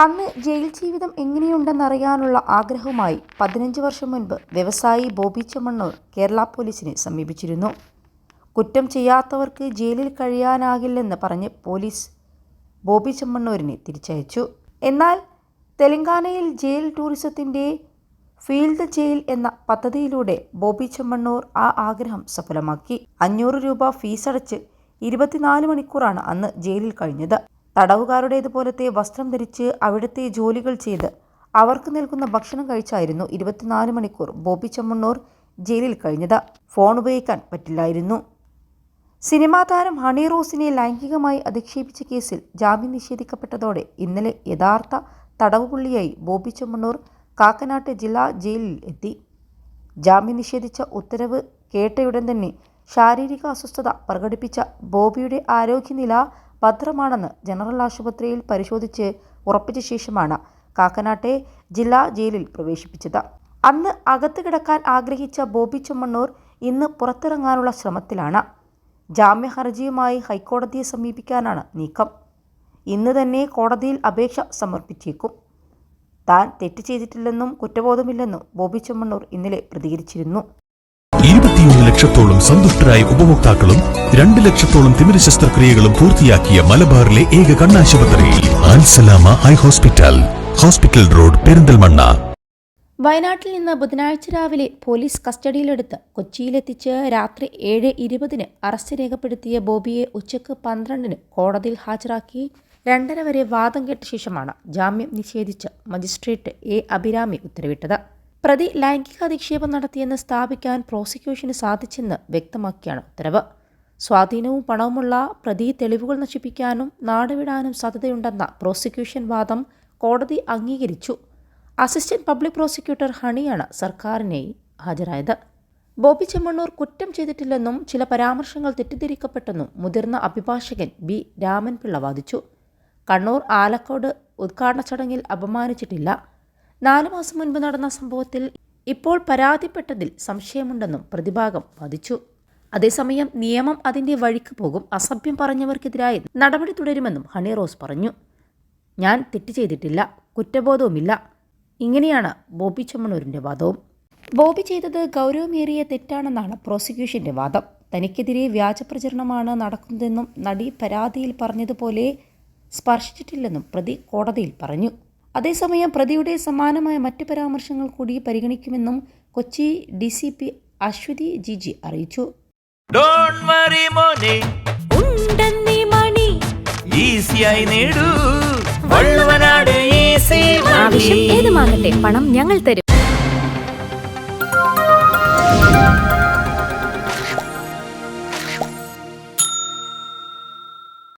അന്ന് ജയിൽ ജീവിതം എങ്ങനെയുണ്ടെന്നറിയാനുള്ള ആഗ്രഹവുമായി പതിനഞ്ച് വർഷം മുൻപ് വ്യവസായി ബോബി ചെമ്മണ്ണൂർ കേരള പോലീസിനെ സമീപിച്ചിരുന്നു. കുറ്റം ചെയ്യാത്തവർക്ക് ജയിലിൽ കഴിയാനാകില്ലെന്ന് പറഞ്ഞ് പോലീസ് ബോബി ചെമ്മണ്ണൂരിനെ തിരിച്ചയച്ചു. എന്നാൽ തെലങ്കാനയിൽ ജയിൽ ടൂറിസത്തിന്റെ ഫീൽഡ് ജയിൽ എന്ന പദ്ധതിയിലൂടെ ബോബി ചെമ്മണ്ണൂർ ആ ആഗ്രഹം സഫലമാക്കി. അഞ്ഞൂറ് രൂപ ഫീസടച്ച് ഇരുപത്തിനാല് മണിക്കൂറാണ് അന്ന് ജയിലിൽ കഴിഞ്ഞത്. തടവുകാരുടേതുപോലത്തെ വസ്ത്രം ധരിച്ച് അവിടുത്തെ ജോലികൾ ചെയ്ത് അവർക്ക് നൽകുന്ന ഭക്ഷണം കഴിച്ചായിരുന്നു ഇരുപത്തിനാല് മണിക്കൂർ ബോബി ചമ്മണ്ണൂർ ജയിലിൽ കഴിഞ്ഞത്. ഫോൺ ഉപയോഗിക്കാൻ പറ്റില്ലായിരുന്നു. സിനിമാ താരം ഹണി റോസിനെ ലൈംഗികമായി അധിക്ഷേപിച്ച കേസിൽ ജാമ്യം നിഷേധിക്കപ്പെട്ടതോടെ ഇന്നലെ യഥാർത്ഥ തടവുപുള്ളിയായി ബോബി ചമ്മണ്ണൂർ കാക്കനാട്ട് ജില്ലാ ജയിലിൽ എത്തി. ജാമ്യം നിഷേധിച്ച ഉത്തരവ് കേട്ടയുടൻ തന്നെ ശാരീരിക അസ്വസ്ഥത പ്രകടിപ്പിച്ച ബോബിയുടെ ആരോഗ്യനില ഭദ്രമാണെന്ന് ജനറൽ ആശുപത്രിയിൽ പരിശോധിച്ച് ഉറപ്പിച്ച ശേഷമാണ് കാക്കനാട്ടെ ജില്ലാ ജയിലിൽ പ്രവേശിപ്പിച്ചത്. അന്ന് അകത്ത് കിടക്കാൻ ആഗ്രഹിച്ച ബോബി ചെമ്മണ്ണൂർ ഇന്ന് പുറത്തിറങ്ങാനുള്ള ശ്രമത്തിലാണ്. ജാമ്യ ഹർജിയുമായി ഹൈക്കോടതിയെ സമീപിക്കാനാണ് നീക്കം. ഇന്ന് തന്നെ കോടതിയിൽ അപേക്ഷ സമർപ്പിച്ചേക്കും. താൻ തെറ്റ് ചെയ്തിട്ടില്ലെന്നും കുറ്റബോധമില്ലെന്നും ബോബി ചെമ്മണ്ണൂർ ഇന്നലെ പ്രതികരിച്ചിരുന്നു. ലക്ഷത്തോളം സന്തുഷ്ടരായ ഉപഭോക്താക്കളും രണ്ട് ലക്ഷത്തോളം തിമിര ശസ്ത്രക്രിയകളും പൂർത്തിയാക്കിയ മലബാറിലെ ഏക കണ്ണാശുപത്രി ആൻസലാമ eye hospital hospital road Perinthalmanna. വയനാട്ടിൽ നിന്ന് ബുധനാഴ്ച രാവിലെ പോലീസ് കസ്റ്റഡിയിലെടുത്ത് കൊച്ചിയിലെത്തിച്ച് രാത്രി ഏഴ് ഇരുപതിന് അറസ്റ്റ് രേഖപ്പെടുത്തിയ ബോബിയെ ഉച്ചയ്ക്ക് പന്ത്രണ്ടിന് കോടതിയിൽ ഹാജരാക്കി രണ്ടര വരെ വാദം കേട്ട ശേഷമാണ് ജാമ്യം നിഷേധിച്ച് മജിസ്ട്രേറ്റ് എ അഭിരാമി ഉത്തരവിട്ടത്. പ്രതി ലൈംഗിക അധിക്ഷേപം നടത്തിയെന്ന് സ്ഥാപിക്കാൻ പ്രോസിക്യൂഷന് സാധിച്ചെന്ന് വ്യക്തമാക്കിയാണ് ഉത്തരവ്. സ്വാധീനവും പണവുമുള്ള പ്രതി തെളിവുകൾ നശിപ്പിക്കാനും നാടുവിടാനും സാധ്യതയുണ്ടെന്ന പ്രോസിക്യൂഷൻ വാദം കോടതി അംഗീകരിച്ചു. അസിസ്റ്റന്റ് പബ്ലിക് പ്രോസിക്യൂട്ടർ ഹണിയാണ് സർക്കാരിനെ ഹാജരായത്. ബോബി ചെമ്മണ്ണൂർ കുറ്റം ചെയ്തിട്ടില്ലെന്നും ചില പരാമർശങ്ങൾ തെറ്റിദ്ധരിക്കപ്പെട്ടെന്നും മുതിർന്ന അഭിഭാഷകൻ ബി. രാമൻപിള്ള വാദിച്ചു. കണ്ണൂർ ആലക്കോട് ഉദ്ഘാടന ചടങ്ങിൽ അപമാനിച്ചിട്ടില്ല. നാലു മാസം മുൻപ് നടന്ന സംഭവത്തിൽ ഇപ്പോൾ പരാതിപ്പെട്ടതിൽ സംശയമുണ്ടെന്നും പ്രതിഭാഗം വാദിച്ചു അതേസമയം നിയമം അതിന്റെ വഴിക്ക് പോകും അസഭ്യം പറഞ്ഞവർക്കെതിരായി നടപടി തുടരുമെന്നും ഹണി റോസ് പറഞ്ഞു. ഞാൻ തെറ്റ് ചെയ്തിട്ടില്ല കുറ്റബോധവുമില്ല. ഇങ്ങനെയാണ് ബോബി ചമ്മണൂരിന്റെ വാദവും. ബോബി ചെയ്തത് ഗൗരവമേറിയ തെറ്റാണെന്നാണ് പ്രോസിക്യൂഷന്റെ വാദം. തനിക്കെതിരെ വ്യാജപ്രചരണമാണ് നടക്കുന്നതെന്നും നടി പരാതിയിൽ പറഞ്ഞതുപോലെ സ്പർശിച്ചിട്ടില്ലെന്നും പ്രതി കോടതിയിൽ പറഞ്ഞു. അതേസമയം പ്രതിയുടെ സമാനമായ മറ്റ് പരാമർശങ്ങൾ കൂടി പരിഗണിക്കുമെന്നും Kochi D C P Aswathy Jiji അറിയിച്ചു ഏതുമാകട്ടെ പണം ഞങ്ങൾ തരും.